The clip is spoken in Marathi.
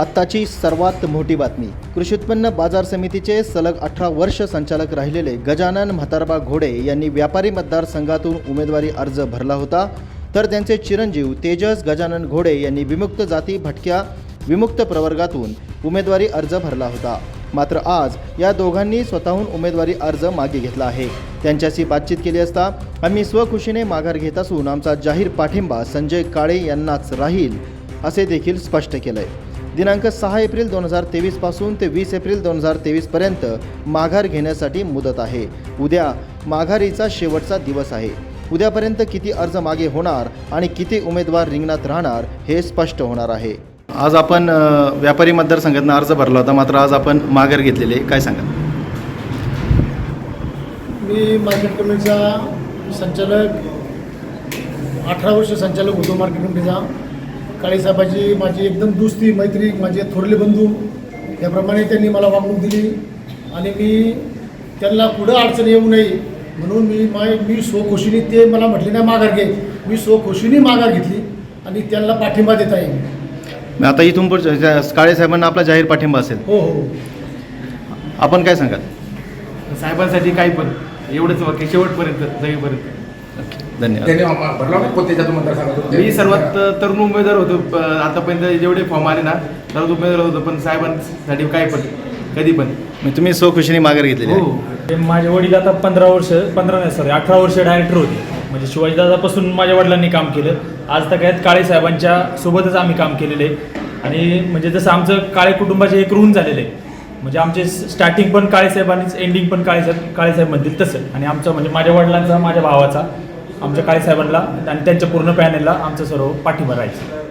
आत्ताची सर्वात मोठी बातमी. कृषी उत्पन्न बाजार समितीचे सलग अठरा वर्ष संचालक राहिलेले गजानन म्हातारबा घोडे यांनी व्यापारी मतदारसंघातून उमेदवारी अर्ज भरला होता. तर त्यांचे चिरंजीव तेजस गजानन घोडे यांनी विमुक्त जाती भटक्या विमुक्त प्रवर्गातून उमेदवारी अर्ज भरला होता. मात्र आज या दोघांनी स्वतःहून उमेदवारी अर्ज मागे घेतला आहे. त्यांच्याशी बातचीत केली असता आम्ही स्वखुशीने माघार घेत असून आमचा जाहीर पाठिंबा संजय काळे यांनाच राहील असे देखील स्पष्ट केलं आहे दिनांक सहा एप्रिल दोन हजार तेवीसपासून ते वीस एप्रिल दोन हजार तेवीसपर्यंत माघार घेण्यासाठी मुदत आहे. उद्या माघारीचा शेवटचा दिवस आहे. उद्यापर्यंत किती अर्ज मागे होणार आणि किती उमेदवार रिंगणात राहणार हे स्पष्ट होणार आहे. आज आपण व्यापारी मतदारसंघातनं अर्ज भरला होता मात्र आज आपण माघार घेतलेले काय सांगा मी मार्केट कमिटीचा संचालक अठरा वर्ष संचालक होतो मार्केट कमिटीचा. काळीसाहेबाची माझी एकदम दुस्ती मैत्री माझे थोरले बंधू त्याप्रमाणे त्यांनी मला वागणूक दिली. आणि मी त्यांना पुढं अडचण येऊ नये म्हणून मी माय मी स्वखुशीने ते मला म्हटले नाही माघार घे. मी स्वखुशीने माघार घेतली आणि त्यांना पाठिंबा देता येईल. आता इथून पुढच्या काळे साहेबांना आपला जाहीर पाठिंबा असेल. हो हो. आपण काय सांगाल? साहेबांसाठी काही पण एवढंच वाक्य शेवटपर्यंत जाईपर्यंत. धन्यवाद. त्यांनी आम्हाला भरला होता कोणत्या जातो मतदारसंघातून? मी सर्वात तरुण उमेदवार होतो प- आतापर्यंत जेवढे फॉर्म आले ना सर्वात उमेदवार होतो पण साहेबांसाठी काय पण कधी पण. तुम्ही स्वखुशीने माघार घेतलेली आहे. हो. ते माझे वडील आता पंधरा वर्ष पंधरा नाही सॉरी अठरा वर्ष डायरेक्टर होते. म्हणजे शिवाजीदादापासून माझ्या वडिलांनी काम केलं. आज तर काय काळे साहेबांच्या सोबतच आम्ही काम केलेलं आहे. आणि म्हणजे जसं आमचं काळे कुटुंबाचे एक ऋण झालेलं आहे. म्हणजे आमचे स्टार्टिंग पण काळेसाहेब आणि एंडिंग पण काळेसाहेब साहेब म्हणतील तसं. आणि आमचं म्हणजे माझ्या वडिलांचा माझ्या भावाचा आमच्या काळेसाहेबांना आणि त्यांच्या पूर्ण पॅनलला आमचं सर्व पाठिंबा राहायचं.